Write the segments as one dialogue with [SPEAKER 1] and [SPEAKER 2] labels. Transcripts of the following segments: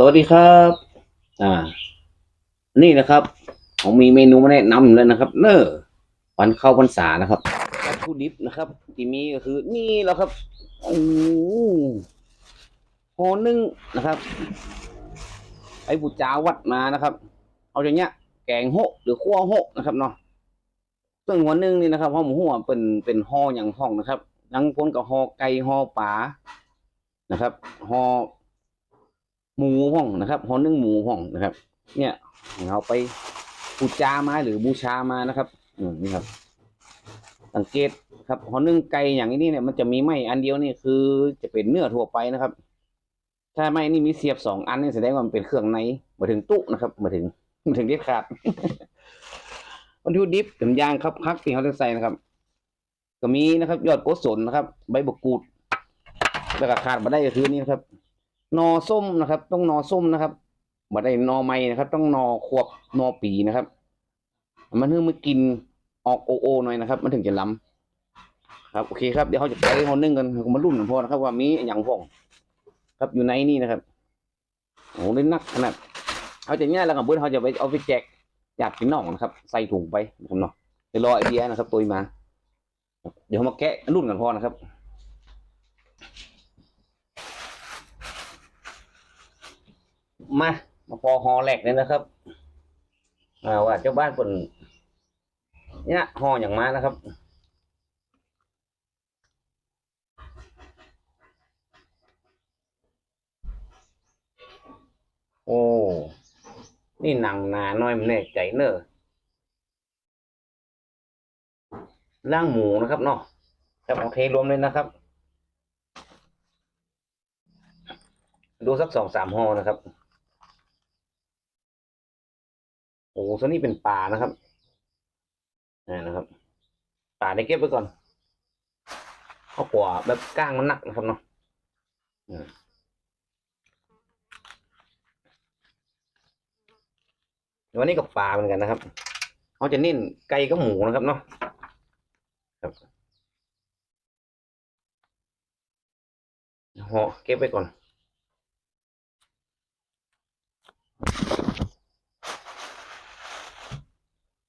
[SPEAKER 1] สวัสดีครับ อ่า นี่นะครับ ผมมีเมนูมาแนะนำเลยนะครับ เนอวันเข้าพรรษานะครับวัตถุดิบนะครับ ที่มีก็คือ นี่แล้วครับโอ้โหห่อนึ่งนะครับ ไอ้บุจาวัดมานะครับ เอาอย่างเงี้ย แกงโหะหรือขั้วโหะนะครับเนาะซึ่งหัวนึ่งนี่นะครับห่อหมูหัวเป็นเป็นห่ออย่างห้องนะครับยังพ้นกับห่อไก่ห่อปลานะครับห่อ หมูห้องนะครับหอนึ่งหมูห้องนะครับ เนี่ยเอาไปบูชามาหรือบูชามานะครับอืมนี่ครับ สังเกตครับหอนึ่งไก่อย่างนี้เนี่ยมันจะมีไม้อันเดียวนี่คือจะเป็นเนื้อทั่วไปนะครับ ถ้าไม้นี่มีเสียบสองอันนี่แสดงว่ามันเป็นเครื่องในมาถึงตู้นะครับมาถึงมาถึงเด็ดขาดวัตถุดิบน้ำยางครับพักที่เขาจะใส่นะครับ ก็มีนะครับ ยอดโกศลนะครับ ใบบกูดแล้วก็ขาดมาได้ก็คือนี่นะครับ นอส้มนะครับ ต้องนอส้มนะครับบ่ได้นอไม้นะครับ ต้องนอควบนอปีนะครับ มันเพิ่งมากินออกโอโอหน่อยนะครับ มันถึงจะล้ำครับโอเคครับเดี๋ยวเขาจะไปหอนึ่งกันมารุ่นกันพอนะครับ ว่ามีอย่างพ่องครับอยู่ในนี่นะครับโอ้โหเล่นนักขนาดเขาจะง่ายแล้วกับเพื่อนเขาจะไปเอาไปแจกอยากกินน่องนะครับ ใส่ถุงไปผมเนาะเดี๋ยวรอไอเดียนะครับตัวมา เดี๋ยวมาแกะรุ่นกันพอนะครับ มา มาพอฮอแหลกเลยนะครับอว่าเจ้าบ้านคนเนี่ยฮออย่างมานะครับโอ้ นี่หนังหนาน้อยมันแน่ใจเนอะล่างหมูนะครับเนาะครับโอเครวมเลยนะครับ ดูสักสองสามห่อนะครับ โอ้ส่วนนี้เป็นปลานะครับอ่นะครับปลาได้เก็บไว้ก่อนเอากว่าแบบก้างมันหนักนะครับเนาะวันนี้กับปลาเหมือนกันนะครับเขาจะเน้นไก่กับหมูนะครับเนาะครับห่อเก็บไว้ก่อน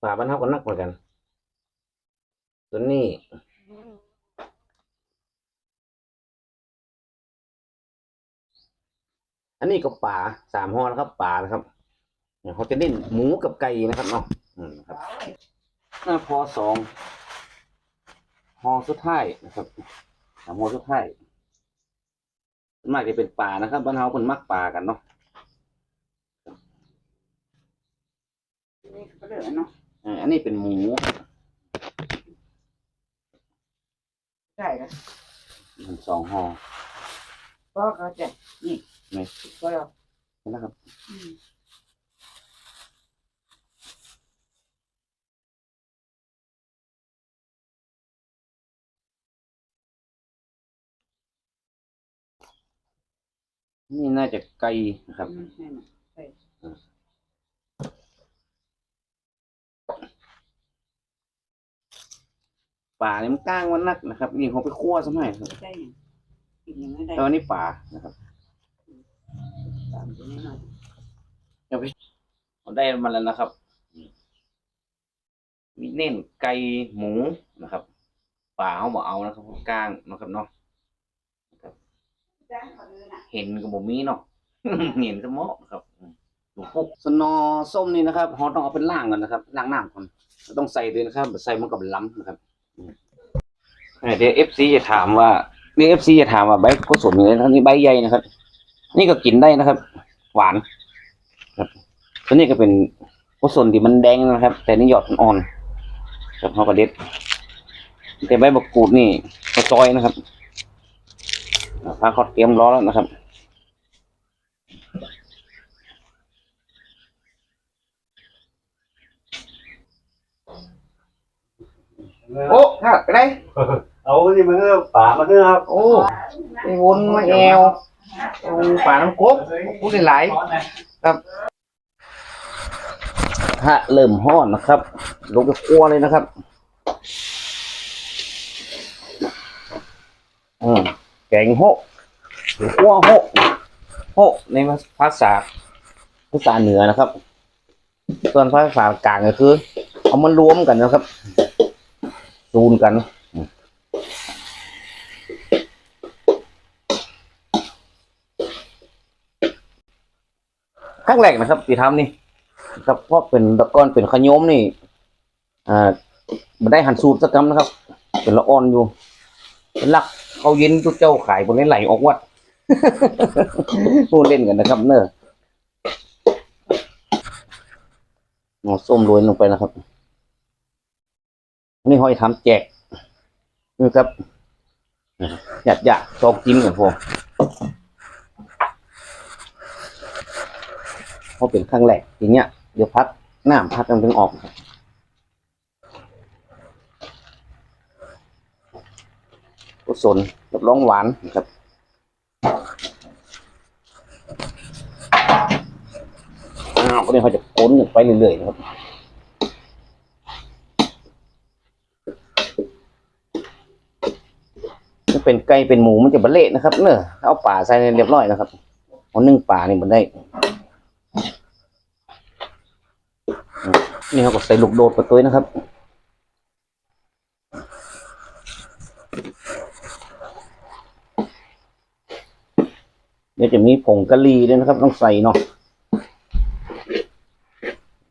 [SPEAKER 1] ฝาบ้านเทากันนักเหมือนกันส่วนี้ อันนี้ก็ป่าสามห่อนะครับป่านะครับเขาจะเน้นหมูกับไก่นะครับเนาะอืมครับหน้าพอสองห่อสุดท้ายนะครับสามห่อสุดท้ายส่วนมากจะเป็นป่านะครับบ้านเฮาคนมักป่ากันเนาะ
[SPEAKER 2] นี่ก็เหลื อเนาะ
[SPEAKER 1] อ่าอันนี้เป็นหมู
[SPEAKER 2] ใช่ครับ
[SPEAKER 1] มันสองห่อ
[SPEAKER 2] ก็เขาจะนี่
[SPEAKER 1] ไหน
[SPEAKER 2] ก็เรา
[SPEAKER 1] นะครับ
[SPEAKER 2] อืม
[SPEAKER 1] นี่น่าจะไก่นะครับ
[SPEAKER 2] อืมนั่นน่ะใช่
[SPEAKER 1] ป่าเนี่ยมันก้างมันนักนะครับนี่เขาไปคั่วซะหน่อยครับ
[SPEAKER 2] ได้ยังกินยังไม่ได้
[SPEAKER 1] แล้วอันนี้ป่านะครับ
[SPEAKER 2] ตามตัวนี้หน่อย
[SPEAKER 1] เราได้มาแล้วนะครับมีเน้นไก่หมูนะครับป่าเขาบอกเอานะครับก้างนะครับเนาะ
[SPEAKER 2] จ้างเขาเลยน่ะ
[SPEAKER 1] เห็นกับผมมีเนาะเห็นสมอครับหลวงปุ๊กสนอส้มนี่นะครับเราต้องเอาเป็นล่างก่อนนะครับล่างน้ำก่อนเราต้องใส่ด้วยนะครับใส่มันกับล้ำนะครับอืม เดี๋ยวเอฟซีจะถามว่านี่เอฟซีจะถามว่าใบกุศลนี่นนี่ใบใหญ่นะครับ นี่ก็กินได้นะครับ หวานครับตัวนี้ก็เป็นกุศลที่มันแดงนะครับ แต่นี่หยอดมันอ่อนครับเขาก็เด็ดแต่ใบบักกูดนี่ก็ซอยนะครับอ่าพาเขาเตรียมร้อแล้วนะครับ โอ้ขาดไปได้
[SPEAKER 3] เอาที่มันก็ป่ามันก็ครับ
[SPEAKER 1] โอ้ไปวนมาแอวโอ้ป่าน้ำกบพูดได้หลายครับฮะเริ่มห้อนนะครับ ลงไปคั่วเลยนะครับอืมแกงโฮะหรือคั่วโฮะโฮในภาษาภาษาเหนือนะครับ ส่วนภาษากลางก็คือ เอามารวมกันนะครับ ซูนกันครั้งแรกนะครับที่ทำนี่ครับเพราะเป็นตะกอนเป็นขยมนี่ อ่ามันได้หันสูตรสักกำนะครับ เป็นละอ่อนอยู่เป็นหลักเขาเย็นทุกเจ้าขายบนนี้ไหลออกวัดพูดเล่นกันนะครับเนอะหมอส้มโรยลงไปนะครับ นี่ห้อยทำแจกนี่ครับหยาดหยาดชอบกินกันพอเพราะเป็นครั้งแรกทีเนี้ยเดี๋ยวพักน้ำพักมันถึงออกกุศลรับรองหวานนะครับอ้าวก็เนี่ยเขาจะก้นไปเรื่อยๆนะครับ ถ้า เป็นไก่เป็นหมูมันจะบะเละนะครับ เนอะเอาป่าใส่ในเรียบร้อยนะครับเอานึ่งป่านี่มันได้ นี่เขาก็ใส่ลูกโดดไปตัวนะครับเดี๋ยวจะมีผงกะหรี่ด้วยนะครับ ต้องใส่เนาะ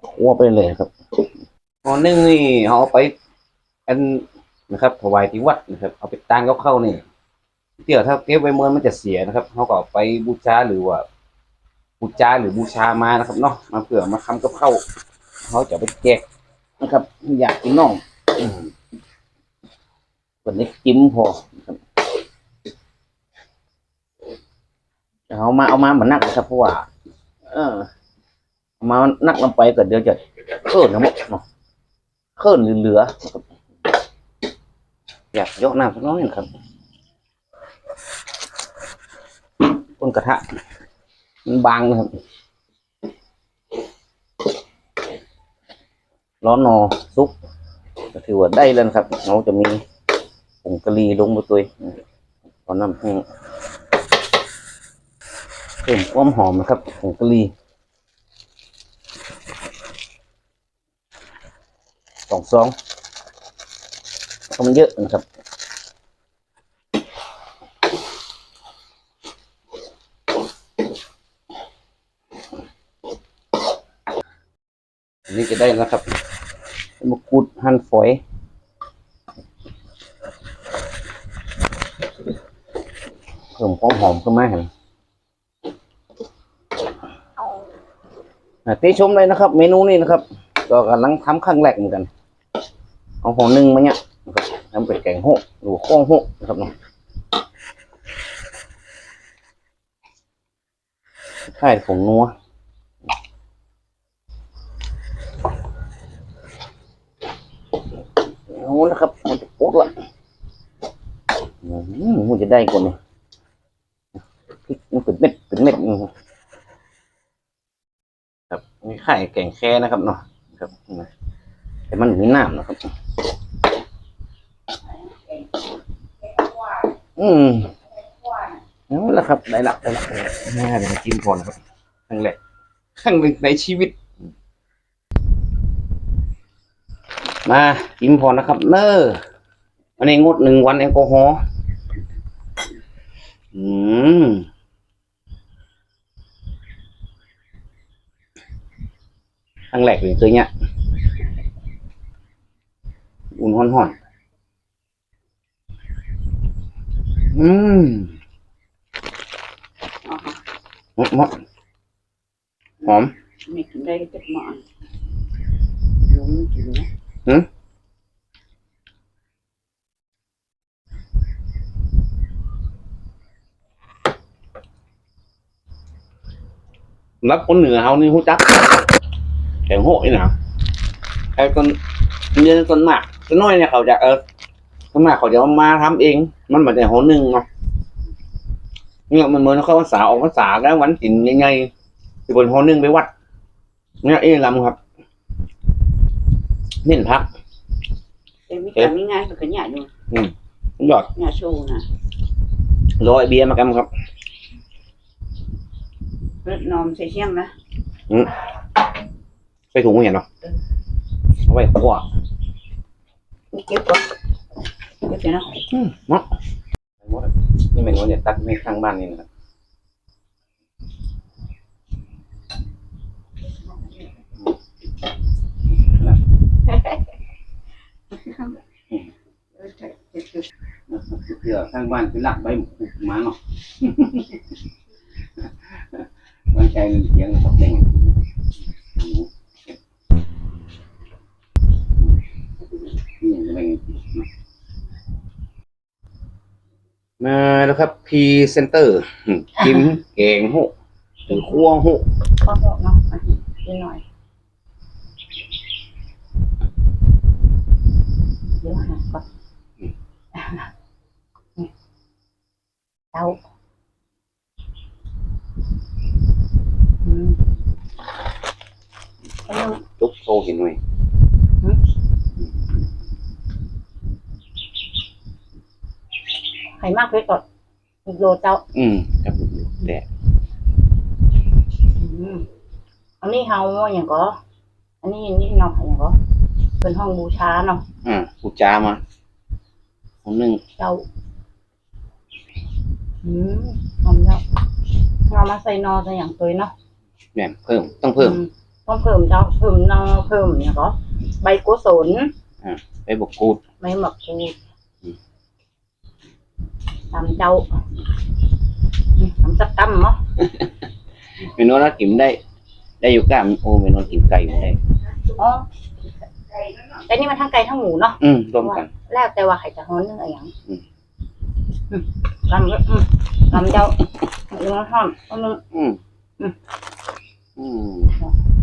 [SPEAKER 1] คั่วไปเลยครับตอนนึงนี่เขาเอาไปอันนะครับถวายที่วัดนะครับ เอาไปตั้งเข้าเข้านี่ เดี๋ยวถ้าเก็บไว้เมื่อมันจะเสียนะครับเขาก็ไปบูชาหรือว่าบูชาหรือบูชามานะครับเนาะมาเผื่อมาทำกับข้าวเขาจะไปแจกนะครับ อยากกินน้องวันนี้จิ้มพอครับเอามาเอามาเหมือนนักนะครับเพราะว่าเออมานักลงไปก็เดี๋ยวจะเคลื่อนทั้งหมดเนาะเคลื่อนเหลือ อยากยกน้ำสักน้อยนะครับ ก้นกระทะ มันบางนะครับ ร้อนนอซุปก็ถือว่าได้แล้วครับเราจะมีผงกะหรี่ลงมาตัวตอนน้ำแห้งเพิ่มความหอมนะครับผงกะหรี่สองซองเพราะมันเยอะนะครับ อันนี้ จะได้แล้วครับมะกรูดหั่นฝอยเพิ่มความหอมขึ้นมาเห็นอะติชมเลยนะครับ เมนูนี้นะครับ ก็กำลังทำครั้งแรกเหมือนกัน เอาหัวหนึ่งมาเนี่ยนะครับทำเป็นแกงโฮะหรือข้องโฮนะครับเนาะใช่ผงนัวเอาละครับมันจะโคตรละอื มันจะได้ก่อนเนี่ยพริกมันเป็นเม็ดเป็นเม็ดนะครับครับนี่ไข่แกงแค่นะครับเนาะครับแต่มันมีน้ำนะครับ อืมนั่นแหละครับได้ละได้ละได้ละน่าเดี๋ยวกินก่อนะครับครั้งแรกครั้งหนึ่งในชีวิต มากินพอนะครับ เนอร์อันนี้งดหนึ่งวันแอลกอฮอล์ อืมครั้งแรกเลยคือเนี้ย อุ่นห่อนๆอืม
[SPEAKER 2] อ๋อ
[SPEAKER 1] หอมหอม
[SPEAKER 2] ไม่กินได้ก็จะหมอนลุงกินนะ
[SPEAKER 1] หืม รับคนเหนือเขานี่หูจักแข่งโหยนะไอ้คนเรียนคนมากคนน้อยเนี่ยเขาจะเออคนมากเขาจะเอามาทำเอง มันเหมือนแต่หัวหนึ่งเนาะเนี่ยมันเหมือนเขาภาษาออกภาษาแล้ววันจินยังไงที่บนหัวหนึ่งไปวัดเนี่ยเอ้ลำครับเน้นพัก
[SPEAKER 2] แต่มีการมีงานก็หยาอยู่
[SPEAKER 1] ยอด
[SPEAKER 2] หยาโชว์นะ
[SPEAKER 1] ร้อยเบียร์มากันครับ
[SPEAKER 2] นอมใส่เชียงนะ
[SPEAKER 1] ใส่ถุงไม่เห็นหรอเอาไว้คั่ว
[SPEAKER 2] นี่เก็บก่อนเก็บเดี๋ยวนะ
[SPEAKER 1] อืมเนาะหมดอะนี่เมนูเนี่ยตักในข้างบ้านนี่นะครับเผื่อข้างบ้านเป็นหลักใบหมูมาเนาะ วันใจเสียงตกเด้งมาแล้วครับพรีเซนเตอร์กิมเก่งหกหรือคั่วหก
[SPEAKER 2] ข้าวโพดเนาะอะนิดหน่อยเดี๋ยวหาก่อนเต้าอืม ลง
[SPEAKER 1] จุ๊บโชว์เห็นไหม
[SPEAKER 2] ไข่มากเลยก่อนอีกโลเจ้า
[SPEAKER 1] อืมครับแต่
[SPEAKER 2] อืมอันนี้เฮาอย่างก็ อันนี้นี่เนาะอย่างก็เป็นห้องบูชาเนาะ
[SPEAKER 1] อ่าปูจามาคนหนึ่ง
[SPEAKER 2] เจ้าอืมหอมเจ้าเอามาใส่นอใส่อย่างตัวเนาะ
[SPEAKER 1] เนี่ยเพิ่มต้องเพิ่ม
[SPEAKER 2] อืต้องเพิ่มเจ้าเพิ่มนอเพิ่มอย่างก็ใบกุศล
[SPEAKER 1] ไปบกกูด
[SPEAKER 2] ใบหมักกูด
[SPEAKER 1] อืม
[SPEAKER 2] ตำเจ้าอืมตำสักตำเนาะ
[SPEAKER 1] เมนูนั้นกินได้ ได้อยู่กล้ามโอ้เมนูกินไก่ไม่ได้
[SPEAKER 2] อ๋อแต่นี่มันทั้งไก่ทั้งหมูเนาะ
[SPEAKER 1] อืมร่วมกัน
[SPEAKER 2] แล้วแต่ว่าใครจะฮ้อนเนื้ออย่าง
[SPEAKER 1] อืม
[SPEAKER 2] อืมลำอืมลำเจ้าเนื้อหอมเอานึง
[SPEAKER 1] อืม
[SPEAKER 2] อืม
[SPEAKER 1] อืม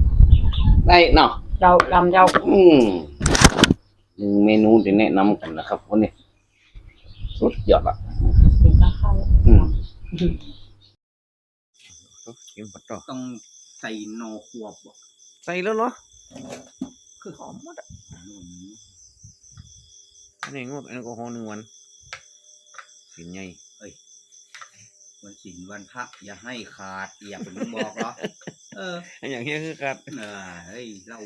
[SPEAKER 1] ได้เนาะ
[SPEAKER 2] เจ้าลำเจ้า
[SPEAKER 1] อืมหนึ่งเมนูที่แนะนำกันนะครับวันนี้สุดยอดละ
[SPEAKER 2] กินกับข้าว
[SPEAKER 1] อืมกินปัดต่อ
[SPEAKER 4] ต้องใส่โนควบบ่
[SPEAKER 1] ใส่แล้วเนาะ
[SPEAKER 4] คือหอมหมดอะ
[SPEAKER 1] นี่งดแอลกอฮอล์หนึ่งวันสินใหญ่
[SPEAKER 4] วันศีลวันพระอย่าให้ขาดอย่าเป็นมึงบอกเหรอเออ
[SPEAKER 1] อย่างเงี้ยคือครับ
[SPEAKER 4] เออเฮ้ยเรา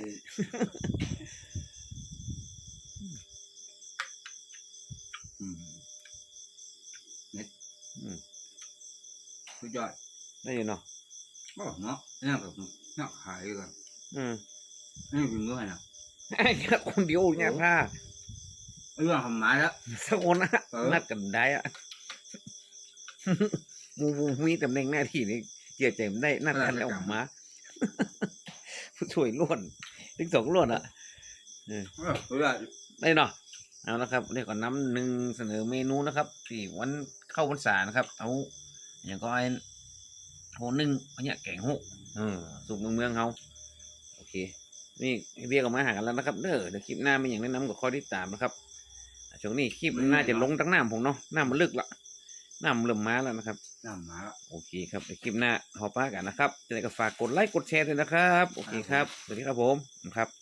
[SPEAKER 4] อืมเน็ต
[SPEAKER 1] อืม
[SPEAKER 4] สุดยอด
[SPEAKER 1] ได้อยู่เนาะ
[SPEAKER 4] บ่เนาะเนี่ยแบบเนี่ยขายกัน
[SPEAKER 1] อืม
[SPEAKER 4] นี่เป็นเมื่อไหร่นะ
[SPEAKER 1] แค่คนเดียวเนี่ยค่ะ
[SPEAKER 4] เรื่องทำไมาแล้ว
[SPEAKER 1] สักคนนะ
[SPEAKER 4] เออ
[SPEAKER 1] นัดกันได้อะ มูมูมีตำแหน่งหน้าที่นี่เจียใจมันได้นัดกันแล้วออกมาผู้ช่วยล้วนทั้งสองล้วนอะ
[SPEAKER 4] เออสุดยอด
[SPEAKER 1] ได้เนาะเอานะครับเรียกก่อนน้ำหนึ่งเสนอเมนูนะครับที่วันเข้าพรรษานะครับ เอาอย่างก็ไอ้โหนึ่งอันเนี้ยแกงหูเออสูตรเมืองเมืองเขาโอเค นี่เรียกออกมาหากันแล้วนะครับเด้อเดี๋ยวคลิปหน้ามีอย่างแนะนำกับข้อที่ตามนะครับช่วงนี้คลิปน่าจะลงตั้งน้ำผมเนาะน้ำมันลึกละน้ำเริ่มมาแล้วนะครับ
[SPEAKER 4] น้ำมา
[SPEAKER 1] โอเคครับเดี๋ยวคลิปหน้าหอป้ากันนะครับจะได้ก็ฝากกดไลค์กดแชร์ด้วยนะครับ โอเคครับสวัสดีครับผมครับ